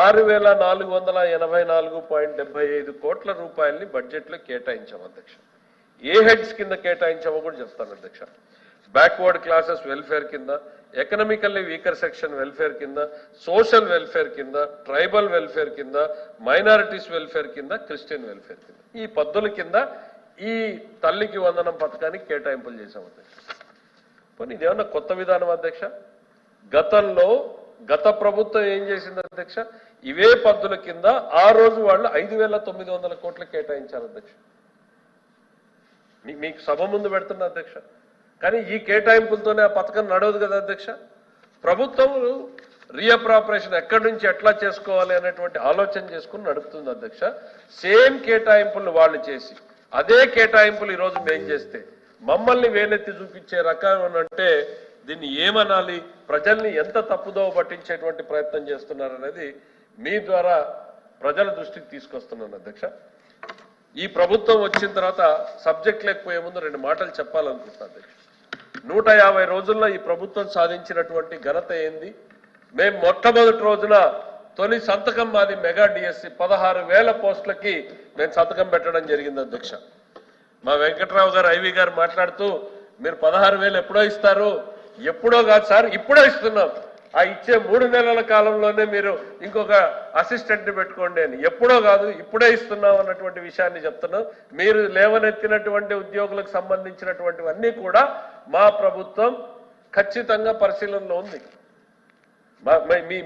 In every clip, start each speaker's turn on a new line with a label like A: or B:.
A: ఆరు వేల నాలుగు వందల ఎనభై నాలుగు పాయింట్ డెబ్బై ఐదు కోట్ల రూపాయలని బడ్జెట్లో కేటాయించాం అధ్యక్ష. ఏ హెడ్స్ కింద కేటాయించామో కూడా చెప్తాను అధ్యక్ష. బ్యాక్వర్డ్ క్లాసెస్ వెల్ఫేర్ కింద ఎకనామికల్లీ వీకర్ సెక్షన్ వెల్ఫేర్ కింద సోషల్ వెల్ఫేర్ కింద ట్రైబల్ వెల్ఫేర్ కింద మైనారిటీస్ వెల్ఫేర్ కింద క్రిస్టియన్ వెల్ఫేర్ కింద. ఈ పద్దుల కింద ఈ తల్లికి వందనం పథకానికి కేటాయింపులు చేశాం అధ్యక్ష. పోనీ ఇదేమన్నా కొత్త విధానం అధ్యక్ష? గతంలో గత ప్రభుత్వం ఏం చేసింది అధ్యక్ష. ఇవే పద్దుల కింద ఆ రోజు వాళ్ళు ఐదు వేల తొమ్మిది వందల కోట్లు కేటాయించారు అధ్యక్ష. మీకు సభ ముందు పెడుతున్నా అధ్యక్ష. కానీ ఈ కేటాయింపులతోనే ఆ పథకం నడవదు కదా అధ్యక్ష. ప్రభుత్వం రీఅప్రాపరేషన్ ఎక్కడి నుంచి ఎట్లా చేసుకోవాలి అనేటువంటి ఆలోచన చేసుకుని నడుపుతుంది అధ్యక్ష. సేమ్ కేటాయింపులు వాళ్ళు చేసి అదే కేటాయింపులు ఈరోజు మేం చేస్తే మమ్మల్ని వేలెత్తి చూపించే రకం అంటే దీన్ని ఏమనాలి? ప్రజల్ని ఎంత తప్పుదోవ పట్టించేటువంటి ప్రయత్నం చేస్తున్నారనేది మీ ద్వారా ప్రజల దృష్టికి తీసుకొస్తున్నాను అధ్యక్ష. ఈ ప్రభుత్వం వచ్చిన తర్వాత సబ్జెక్ట్ లేకపోయే ముందు రెండు మాటలు చెప్పాలనుకుంటున్నా అధ్యక్ష. నూట యాభై రోజుల్లో ఈ ప్రభుత్వం సాధించినటువంటి ఘనత ఏంది? మేము మొట్టమొదటి రోజున తొలి సంతకం మాది మెగా డిఎస్సి. పదహారు వేల పోస్టులకి మేము సంతకం పెట్టడం జరిగింది అధ్యక్ష. మా వెంకట్రావు గారు ఐవి గారు మాట్లాడుతూ మీరు పదహారు వేలు ఎప్పుడో ఇస్తారు? ఎప్పుడో కాదు సార్ ఇప్పుడే ఇస్తున్నాం. ఆ ఇచ్చే మూడు నెలల కాలంలోనే మీరు ఇంకొక అసిస్టెంట్ని పెట్టుకోండి అని. ఎప్పుడో కాదు ఇప్పుడే ఇస్తున్నాం అన్నటువంటి విషయాన్ని చెప్తున్నాం. మీరు లేవనెత్తినటువంటి ఉద్యోగులకు సంబంధించినటువంటివన్నీ కూడా మా ప్రభుత్వం ఖచ్చితంగా పరిశీలనలో ఉంది.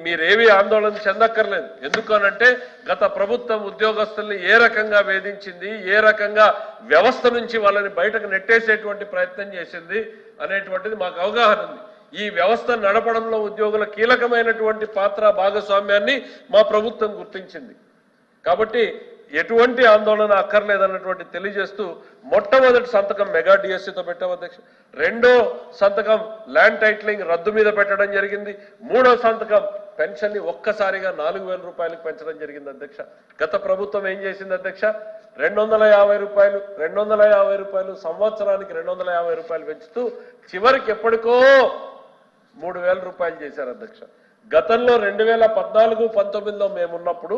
A: మీరేమీ ఆందోళన చెందక్కర్లేదు. ఎందుకనంటే గత ప్రభుత్వం ఉద్యోగస్తుల్ని ఏ రకంగా వేధించింది ఏ రకంగా వ్యవస్థ నుంచి వాళ్ళని బయటకు నెట్టేసేటువంటి ప్రయత్నం చేసింది అనేటువంటిది మాకు అవగాహన ఉంది. ఈ వ్యవస్థ నడపడంలో ఉద్యోగుల కీలకమైనటువంటి పాత్ర భాగస్వామ్యాన్ని మా ప్రభుత్వం గుర్తించింది. కాబట్టి ఎటువంటి ఆందోళన అక్కర్లేదన్నటువంటి తెలియజేస్తూ మొట్టమొదటి సంతకం మెగా డిఎస్సితో పెట్టాం అధ్యక్ష. రెండో సంతకం ల్యాండ్ టైటిలింగ్ రద్దు మీద పెట్టడం జరిగింది. మూడో సంతకం పెన్షన్ని ఒక్కసారిగా నాలుగు వేల రూపాయలకు పెంచడం జరిగింది అధ్యక్ష. గత ప్రభుత్వం ఏం చేసింది అధ్యక్ష? రెండు వందల యాభై రూపాయలు రెండు వందల యాభై రూపాయలు సంవత్సరానికి రెండు వందల యాభై రూపాయలు పెంచుతూ చివరికి ఎప్పటికో మూడు వేల రూపాయలు చేశారు అధ్యక్ష. గతంలో రెండు వేల పద్నాలుగు పంతొమ్మిదిలో మేమున్నప్పుడు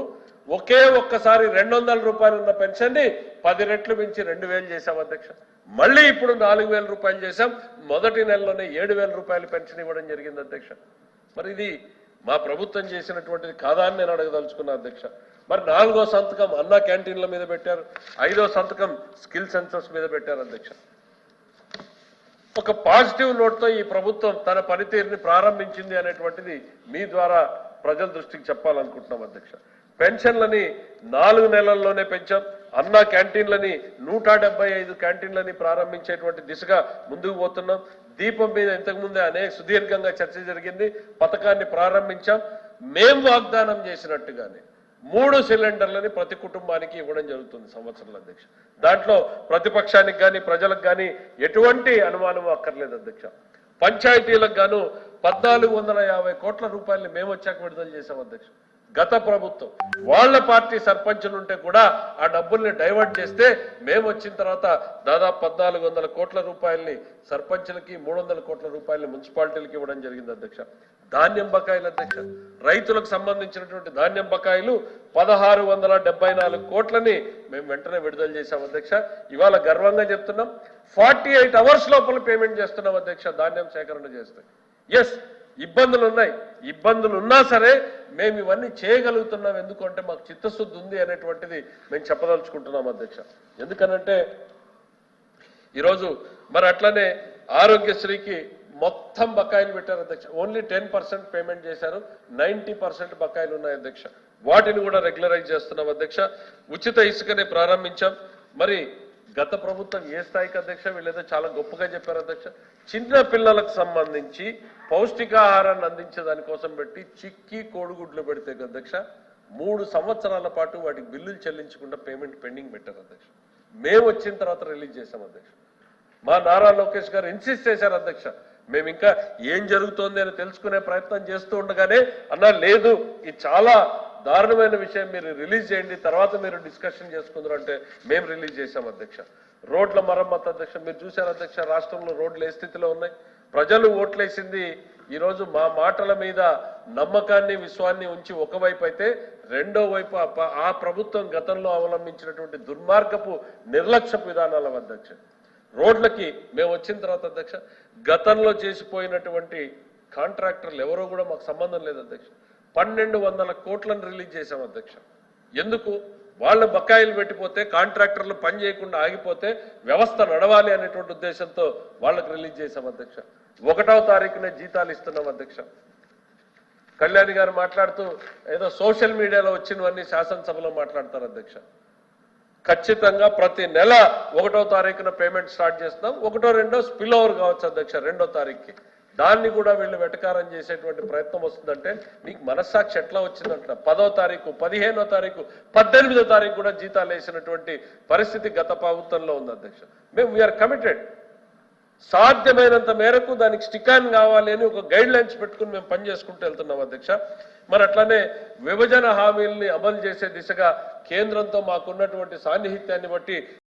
A: ఒకే ఒక్కసారి రెండు వందల రూపాయలు ఉన్న పెన్షన్ని పది రెట్లు మించి రెండు వేలు చేశాం అధ్యక్ష. మళ్ళీ ఇప్పుడు నాలుగు వేల రూపాయలు చేశాం. మొదటి నెలలోనే ఏడు వేల రూపాయలు పెన్షన్ ఇవ్వడం జరిగింది అధ్యక్ష. మరి ఇది మా ప్రభుత్వం చేసినటువంటిది కాదా అని నేను అడగదలుచుకున్నా అధ్యక్ష. మరి నాలుగో సంతకం అన్నా క్యాంటీన్ల మీద పెట్టారు. ఐదో సంతకం స్కిల్ సెన్సర్స్ మీద పెట్టారు అధ్యక్ష. ఒక పాజిటివ్ నోట్తో ఈ ప్రభుత్వం తన పనితీరుని ప్రారంభించింది అనేటువంటిది మీ ద్వారా ప్రజల దృష్టికి చెప్పాలనుకుంటున్నాం అధ్యక్ష. పెన్షన్లని నాలుగు నెలల్లోనే పెంచాం. అన్న క్యాంటీన్లని నూట డెబ్బై ఐదు క్యాంటీన్లని ప్రారంభించేటువంటి దిశగా ముందుకు పోతున్నాం. దీపం మీద ఇంతకుముందే అనేక సుదీర్ఘంగా చర్చ జరిగింది. పథకాన్ని ప్రారంభించాం. మేం వాగ్దానం చేసినట్టుగానే మూడు సిలిండర్లని ప్రతి కుటుంబానికి ఇవ్వడం జరుగుతుంది సంవత్సరాల అధ్యక్ష. దాంట్లో ప్రతిపక్షానికి కానీ ప్రజలకు కానీ ఎటువంటి అనుమానం అక్కర్లేదు అధ్యక్ష. పంచాయతీలకు గాను పద్నాలుగు వందల యాభై కోట్ల రూపాయలు మేము వచ్చాక విడుదల చేశాం అధ్యక్ష. గత ప్రభుత్వం. వాళ్ళ పార్టీ సర్పంచులు ఉంటే కూడా ఆ డబ్బుల్ని డైవర్ట్ చేస్తే మేము వచ్చిన తర్వాత దాదాపు పద్నాలుగు వందల కోట్ల రూపాయల్ని సర్పంచులకి మూడు వందల కోట్ల రూపాయలని మున్సిపాలిటీలకి ఇవ్వడం జరిగింది అధ్యక్ష. ధాన్యం బకాయిలు అధ్యక్ష. రైతులకు సంబంధించినటువంటి ధాన్యం బకాయిలు పదహారు వందల డెబ్బై నాలుగు కోట్లని మేము వెంటనే విడుదల చేశాం అధ్యక్ష. ఇవాళ గర్వంగా చెప్తున్నాం. ఫార్టీ ఎయిట్ అవర్స్ లోపల పేమెంట్ చేస్తున్నాం అధ్యక్ష ధాన్యం సేకరణ చేస్తే. ఎస్ ఇబ్బందులు ఉన్నాయి ఇబ్బందులు ఉన్నా సరే మేము ఇవన్నీ చేయగలుగుతున్నాం ఎందుకంటే మాకు చిత్తశుద్ధి ఉంది అనేటువంటిది మేము చెప్పదలుచుకుంటున్నాం అధ్యక్ష. ఎందుకనంటే ఈరోజు మరి అట్లనే ఆరోగ్యశ్రీకి మొత్తం బకాయిలు పెట్టారు అధ్యక్ష. ఓన్లీ టెన్ పర్సెంట్ పేమెంట్ చేశారు నైన్టీ పర్సెంట్ బకాయిలు ఉన్నాయి అధ్యక్ష. వాటిని కూడా రెగ్యులరైజ్ చేస్తున్నాం అధ్యక్ష. ఉచిత ఇసుకని ప్రారంభించాం. మరి గత ప్రభుత్వం ఏ స్థాయికి అధ్యక్ష? వీళ్ళేదో చాలా గొప్పగా చెప్పారు అధ్యక్ష. చిన్న పిల్లలకు సంబంధించి పౌష్టికాహారాన్ని అందించే దానికోసం పెట్టి చిక్కి కోడిగుడ్లు పెడితే అధ్యక్ష మూడు సంవత్సరాల పాటు వాటికి బిల్లులు చెల్లించకుండా పేమెంట్ పెండింగ్ పెట్టారు అధ్యక్ష. మేము వచ్చిన తర్వాత రిలీజ్ చేశాం అధ్యక్ష. మా నారా లోకేష్ గారు ఇన్సిస్ట్ చేశారు అధ్యక్ష. మేము ఇంకా ఏం జరుగుతోంది అని తెలుసుకునే ప్రయత్నం చేస్తూ ఉండగానే అన్నా లేదు ఇది చాలా దారుణమైన విషయం మీరు రిలీజ్ చేయండి తర్వాత మీరు డిస్కషన్ చేసుకుందరు అంటే మేము రిలీజ్ చేశాం అధ్యక్ష. రోడ్ల మరమ్మతు అధ్యక్ష మీరు చూశారు అధ్యక్ష రాష్ట్రంలో రోడ్లు ఏ స్థితిలో ఉన్నాయి? ప్రజలు ఓట్లేసింది ఈరోజు మా మాటల మీద నమ్మకాన్ని విశ్వాన్ని ఉంచి ఒకవైపు అయితే రెండో వైపు ఆ ఆ ప్రభుత్వం గతంలో అవలంబించినటువంటి దుర్మార్గపు నిర్లక్ష్యపు విధానాల అధ్యక్ష. రోడ్లకి మేము వచ్చిన తర్వాత అధ్యక్ష గతంలో చేసిపోయినటువంటి కాంట్రాక్టర్లు ఎవరో కూడా మాకు సంబంధం లేదు అధ్యక్ష. పన్నెండు వందల కోట్లను రిలీజ్ చేశాం అధ్యక్ష. ఎందుకు? వాళ్ళ బకాయిలు పెట్టిపోతే కాంట్రాక్టర్లు పని చేయకుండా ఆగిపోతే వ్యవస్థ నడవాలి అనేటువంటి ఉద్దేశంతో వాళ్ళకి రిలీజ్ చేశాం అధ్యక్ష. ఒకటవ తారీఖునే జీతాలు ఇస్తున్నాం అధ్యక్ష. కళ్యాణి గారు మాట్లాడుతూ ఏదో సోషల్ మీడియాలో వచ్చినవన్నీ శాసనసభలో మాట్లాడతారు అధ్యక్ష. ఖచ్చితంగా ప్రతి నెల ఒకటో తారీఖున పేమెంట్ స్టార్ట్ చేస్తాం ఒకటో రెండో స్పిల్ ఓవర్ కావచ్చు అధ్యక్ష రెండో తారీఖుకి. దాన్ని కూడా వీళ్ళు వెటకారం చేసేటువంటి ప్రయత్నం వస్తుందంటే మీకు మనస్సాక్షి ఎట్లా వచ్చిందంట పదో తారీఖు పదిహేనో తారీఖు పద్దెనిమిదో తారీఖు కూడా జీతాలు వేసినటువంటి పరిస్థితి గత ప్రభుత్వంలో ఉంది అధ్యక్ష. మేము వీఆర్ కమిటెడ్ సాధ్యమైనంత మేరకు దానికి స్టికాన్ కావాలి అని ఒక గైడ్ లైన్స్ పెట్టుకుని మేము పని చేసుకుంటూ వెళ్తున్నాం అధ్యక్ష. మరి అట్లానే విభజన హామీల్ని అమలు చేసే దిశగా కేంద్రంతో మాకున్నటువంటి సాన్నిహిత్యాన్ని బట్టి